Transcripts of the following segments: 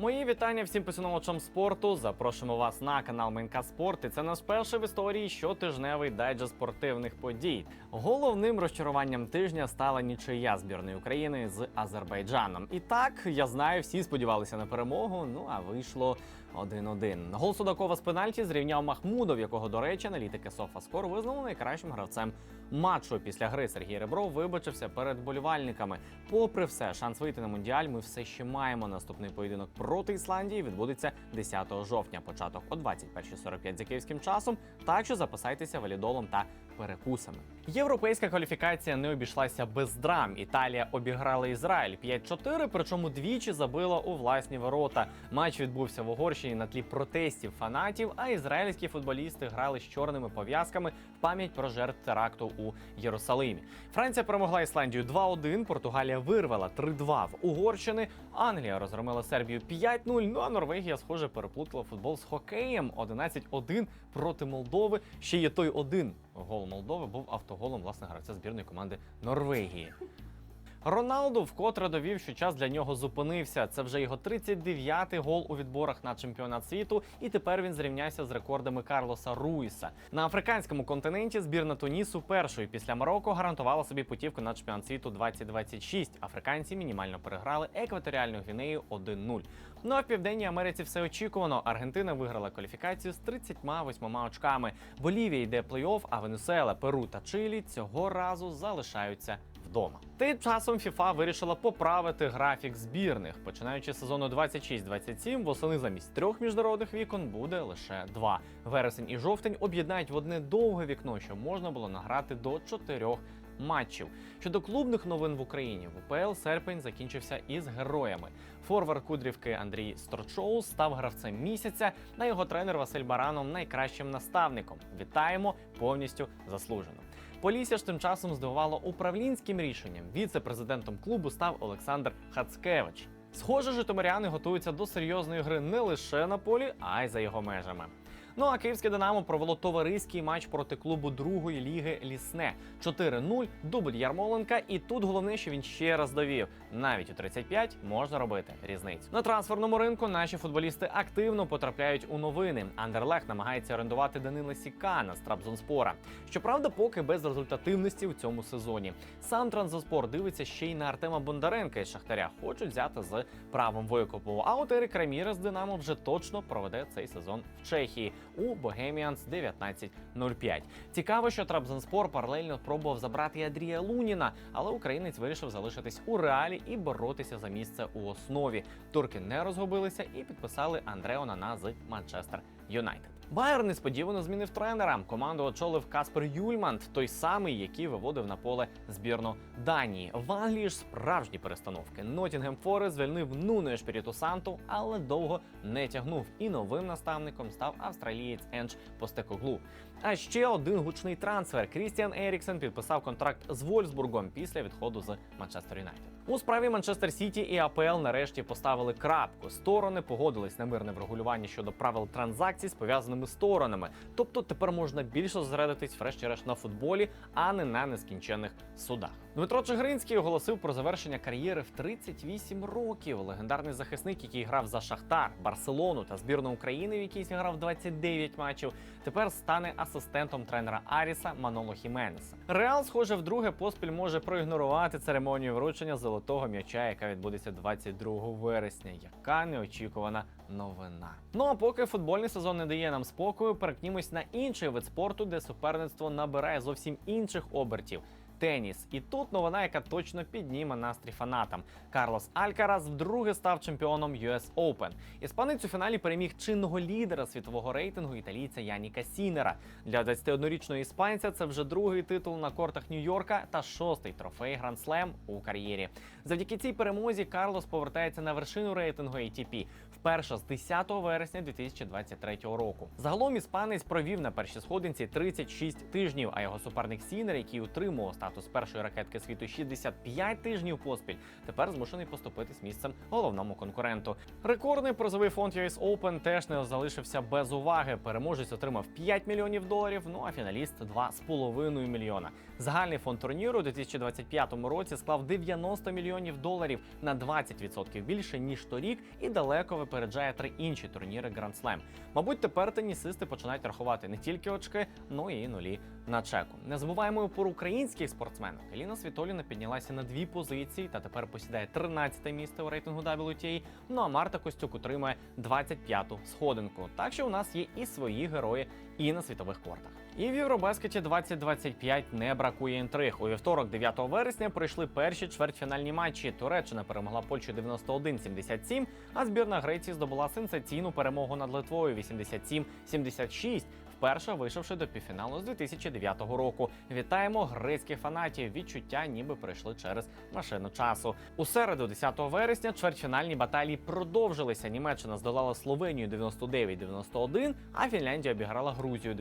Мої вітання всім поціновувачам спорту. Запрошуємо вас на канал Менка Спорт. І це наш перший в історії щотижневий дайджест спортивних подій. Головним розчаруванням тижня стала нічия збірної України з Азербайджаном. І так, я знаю, всі сподівалися на перемогу. Ну а вийшло 1-1. Гол Судакова з пенальті зрівняв Махмудов, якого, до речі, аналітики Софаскор визнали найкращим гравцем матчу. Після гри Сергій Ребров вибачився перед болівальниками. Попри все, шанс вийти на мундіаль ми все ще маємо. Наступний поєдинок проти Ісландії відбудеться 10 жовтня. Початок о 21.45 за київським часом. Так що записайтеся валідолом та перекусами. Європейська кваліфікація не обійшлася без драм. Італія обіграла Ізраїль 5-4, причому двічі забила у власні ворота. Матч відбувся в Угорщині на тлі протестів фанатів. А ізраїльські футболісти грали з чорними пов'язками в пам'ять про жертв теракту у Єрусалимі. Франція перемогла Ісландію 2-1, Португалія вирвала 3-2 в Угорщини. Англія розгромила Сербію 5-0. Ну а Норвегія, схоже, переплутала футбол з хокеєм 11-1 проти Молдови. Ще є той один гол Молдови був автоголом власне гравця збірної команди Норвегії. Роналду вкотре довів, що час для нього зупинився. Це вже його 39-й гол у відборах на чемпіонат світу, і тепер він зрівнявся з рекордами Карлоса Руїса. На африканському континенті збірна Тунісу першою після Марокко гарантувала собі путівку на чемпіонат світу 2026. Африканці мінімально переграли екваторіальну гвінею 1-0. Ну а в південній Америці все очікувано. Аргентина виграла кваліфікацію з 38 очками. Болівія йде плей-офф, а Венесуела, Перу та Чилі цього разу залишаються вдома. Тим часом FIFA вирішила поправити графік збірних. Починаючи з сезону 26-27, восени замість трьох міжнародних вікон буде лише два. Вересень і жовтень об'єднають в одне довге вікно, що можна було награти до чотирьох матчів. Щодо клубних новин в Україні, в УПЛ серпень закінчився із героями. Форвард Кудрівки Андрій Сторчоу став гравцем місяця, а його тренер Василь Баранов найкращим наставником. Вітаємо повністю заслужено. Полісся ж тим часом здивувало управлінським рішенням. Віце-президентом клубу став Олександр Хацкевич. Схоже, житомиряни готуються до серйозної гри не лише на полі, а й за його межами. Ну а київське Динамо провело товариський матч проти клубу другої ліги Лісне 4-0, дубль Ярмоленка. І тут головне, що він ще раз довів: навіть у 35 можна робити різницю. На трансферному ринку наші футболісти активно потрапляють у новини. Андерлех намагається орендувати Данила Сікана з Трабзонспора. Щоправда, поки без результативності у цьому сезоні. Сам Транзоспор дивиться ще й на Артема Бондаренка із Шахтаря. Хочуть взяти з правом викупу. А от Ерик Рамірес з Динамо вже точно проведе цей сезон в Чехії у Богеміанс 1905. Цікаво, що Трабзонспор паралельно пробував забрати і Адрія Луніна, але українець вирішив залишитись у реалі і боротися за місце у основі. Турки не розгубилися і підписали Андреона на з Манчестер Юнайтед. Байер несподівано змінив тренера. Команду очолив Каспер Юльмант, той самий, який виводив на поле збірну Данії. В Англії ж справжні перестановки. Нотінгем Форест звільнив Нуно Шпіріту Санту, але довго не тягнув. І новим наставником став австралієць Енч Постекоглу. А ще один гучний трансфер. Крістіан Еріксен підписав контракт з Вольсбургом після відходу з Манчестер Юнайтед. У справі Манчестер Сіті і АПЛ нарешті поставили крапку. Сторони погодились на мирне врегулювання щодо правил транзакцій з пов'язаними сторонами. Тобто тепер можна більше зосередитись, врешті-решт, на футболі, а не на нескінченних судах. Дмитро Чигиринський оголосив про завершення кар'єри в 38 років. Легендарний захисник, який грав за Шахтар, Барселону та збірну України, в якій зіграв 29 матчів, тепер стане асистентом тренера Аріса Маноло Хіменеса. Реал, схоже, вдруге поспіль може проігнорувати церемонію вручення золотого м'яча, яка відбудеться 22 вересня. Яка неочікувана новина. Ну а поки футбольний сезон не дає нам спокою, перекнімось на інший вид спорту, де суперництво набирає зовсім інших обертів. Теніс, і тут новина, яка точно підніме настрій фанатам. Карлос Алькарас вдруге став чемпіоном US Open. Іспанець у фіналі переміг чинного лідера світового рейтингу італійця Яніка Сінера. Для 21-річного іспанця це вже другий титул на кортах Нью-Йорка та шостий трофей Гранд Слем у кар'єрі. Завдяки цій перемозі Карлос повертається на вершину рейтингу ATP вперше з 10 вересня 2023 року. Загалом іспанець провів на першій сходинці 36 тижнів, а його суперник Сінер, який утримував статус першої ракетки світу 65 тижнів поспіль, тепер змушений поступитись місцем головному конкуренту. Рекордний призовий фонд US Open теж не залишився без уваги. Переможець отримав 5 мільйонів доларів. Ну а фіналіст 2,5 мільйона. Загальний фонд турніру у 2025 році склав 90 мільйонів доларів на 20% більше ніж торік, і далеко випереджає три інші турніри Grand Slam. Мабуть, тепер тенісисти починають рахувати не тільки очки, ну і нулі на чеку. Не забуваємо і про українських спортсменок. Еліна Світоліна піднялася на дві позиції та тепер посідає 13 місце у рейтингу WTA, Ну а Марта Костюк отримує 25-ту сходинку. Так що у нас є і свої герої, і на світових кортах. І в Євробаскеті 2025 не бракує інтриг. У вівторок, 9 вересня, пройшли перші чвертьфінальні матчі. Туреччина перемогла Польщу 91-77, а збірна Греції здобула сенсаційну перемогу над Литвою 87-76. Вперше вийшовши до півфіналу з 2009 року. Вітаємо грецьких фанатів. Відчуття, ніби пройшли через машину часу. У середу, 10 вересня, чвертьфінальні баталії продовжилися. Німеччина здолала Словенію 99-91, а Фінляндія обіграла Грузію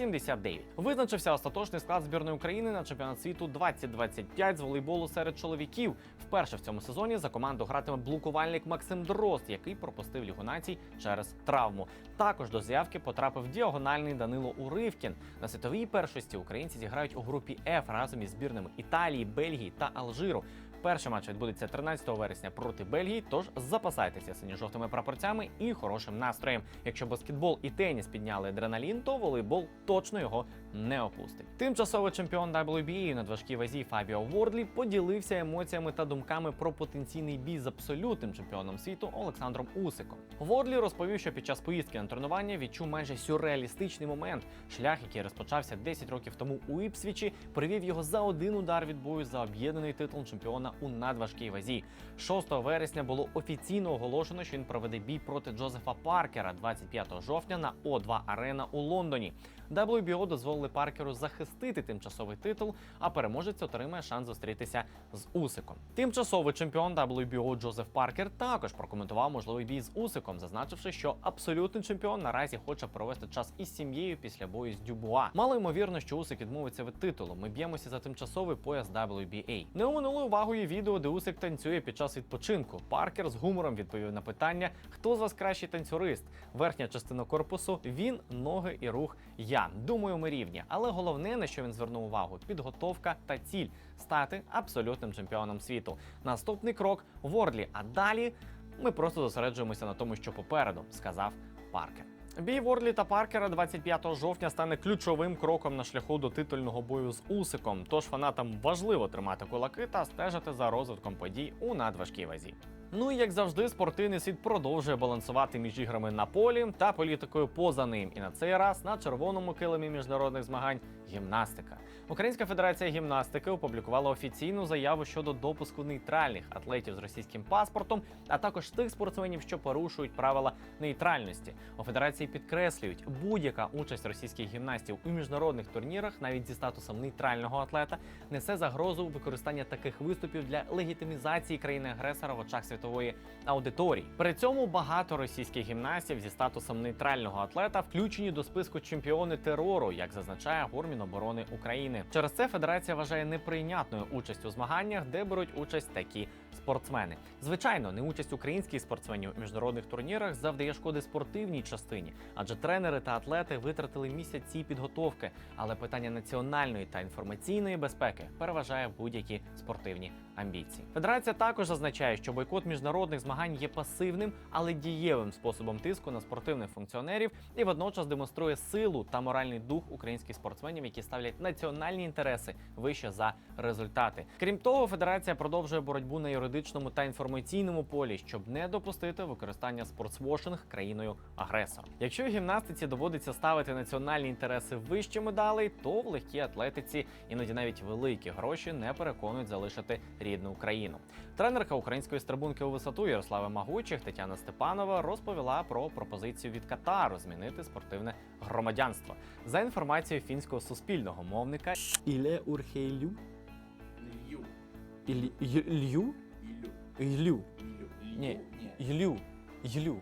93-79. Визначився остаточний склад збірної України на чемпіонат світу 2025 з волейболу серед чоловіків. Вперше в цьому сезоні за команду гратиме блокувальник Максим Дрозд, який пропустив Лігу націй через травму. Також до заявки потрапив діагональний Данило Уривкін. На світовій першості українці зіграють у групі F разом із збірними Італії, Бельгії та Алжиру. Перший матч відбудеться 13 вересня проти Бельгії. Тож запасайтеся синьо-жовтими прапорцями і хорошим настроєм. Якщо баскетбол і теніс підняли адреналін, то волейбол точно його не опустить. Тимчасовий чемпіон WBA на важкій вазі Фабіо Вордлі поділився емоціями та думками про потенційний бій з абсолютним чемпіоном світу Олександром Усиком. Вордлі розповів, що під час поїздки на тренування відчув майже сюрреалістичний момент. Шлях, який розпочався 10 років тому у Іпсвічі, привів його за один удар від бою за об'єднаний титул чемпіона у надважкій вазі. 6 вересня було офіційно оголошено, що він проведе бій проти Джозефа Паркера 25 жовтня на О2 Арена у Лондоні. WBO дозволили Паркеру захистити тимчасовий титул, а переможець отримає шанс зустрітися з Усиком. Тимчасовий чемпіон WBO Джозеф Паркер також прокоментував можливий бій з Усиком, зазначивши, що абсолютний чемпіон наразі хоче провести час із сім'єю після бою з Дюбуа. Мало ймовірно, що Усик відмовиться від титулу. Ми б'ємося за тимчасовий пояс WBA. Не оминули увагою відео, де Усик танцює під час відпочинку. Паркер з гумором відповів на питання: хто з вас кращий танцюрист? Верхня частина корпусу він, ноги і рух. Я думаю, ми рівні. Але головне, на що він звернув увагу, підготовка та ціль стати абсолютним чемпіоном світу. Наступний крок Вордлі. А далі ми просто зосереджуємося на тому, що попереду, сказав Паркер. Бій Ворлі та Паркера 25 жовтня стане ключовим кроком на шляху до титульного бою з Усиком. Тож фанатам важливо тримати кулаки та стежити за розвитком подій у надважкій вазі. Ну і як завжди, спортивний світ продовжує балансувати між іграми на полі та політикою поза ним. І на цей раз на червоному килимі міжнародних змагань гімнастика. Українська федерація гімнастики опублікувала офіційну заяву щодо допуску нейтральних атлетів з російським паспортом, а також тих спортсменів, що порушують правила нейтральності. У федерації підкреслюють, будь-яка участь російських гімнастів у міжнародних турнірах, навіть зі статусом нейтрального атлета, несе загрозу використання таких виступів для легітимізації країни-агресора в очах світової аудиторії. При цьому багато російських гімнастів зі статусом нейтрального атлета включені до списку чемпіони терору, як зазначає Гурміноборони України. Через це федерація вважає неприйнятною участь у змаганнях, де беруть участь такі спортсмени. Звичайно, не участь українських спортсменів у міжнародних турнірах завдає шкоди спортивній частині, адже тренери та атлети витратили місяці підготовки. Але питання національної та інформаційної безпеки переважає будь-які спортивні амбіції. Федерація також зазначає, що бойкот міжнародних змагань є пасивним, але дієвим способом тиску на спортивних функціонерів і водночас демонструє силу та моральний дух українських спортсменів, які ставлять національні інтереси вище за результати. Крім того, федерація продовжує боротьбу на юридичному та інформаційному полі, щоб не допустити використання спортсвошинг країною агресором. Якщо гімнастиці доводиться ставити національні інтереси вище медалей, то в легкій атлетиці іноді навіть великі гроші не переконують залишити рідну Україну. Тренерка української стрибунки у висоту Ярослава Магучих Тетяна Степанова розповіла про пропозицію від Катару змінити спортивне громадянство. За інформацією фінського суспільного мовника Іле Урхейлю Ілью. Ілью? Ілю. Ілю Илю. Ілю Ілю.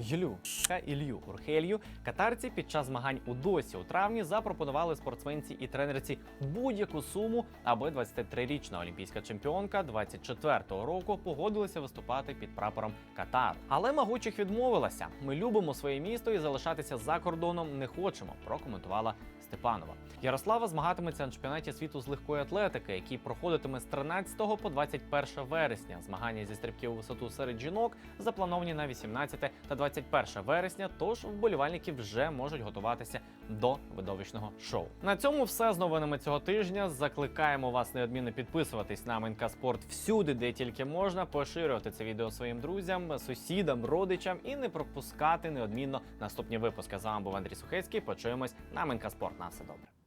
Ілю та Ілью Урхелью катарці під час змагань у досі у травні запропонували спортсменці і тренерці будь-яку суму, аби 23-річна олімпійська чемпіонка 24-го року погодилася виступати під прапором Катар. Але Магучих відмовилася. Ми любимо своє місто і залишатися за кордоном не хочемо. Прокоментувала Степанова. Ярослава змагатиметься на чемпіонаті світу з легкої атлетики, який проходитиме з 13 по 21 вересня. Змагання зі стрибків у висоту серед жінок заплановані на 18 та 21 вересня. Тож вболівальники вже можуть готуватися до видовищного шоу. На цьому все з новинами цього тижня. Закликаємо вас неодмінно підписуватись на МНК Спорт всюди, де тільки можна, поширювати це відео своїм друзям, сусідам, родичам і не пропускати неодмінно наступні випуски. З вами був Андрій Сухецький. Почуємось на МНК Спорт. На все добре.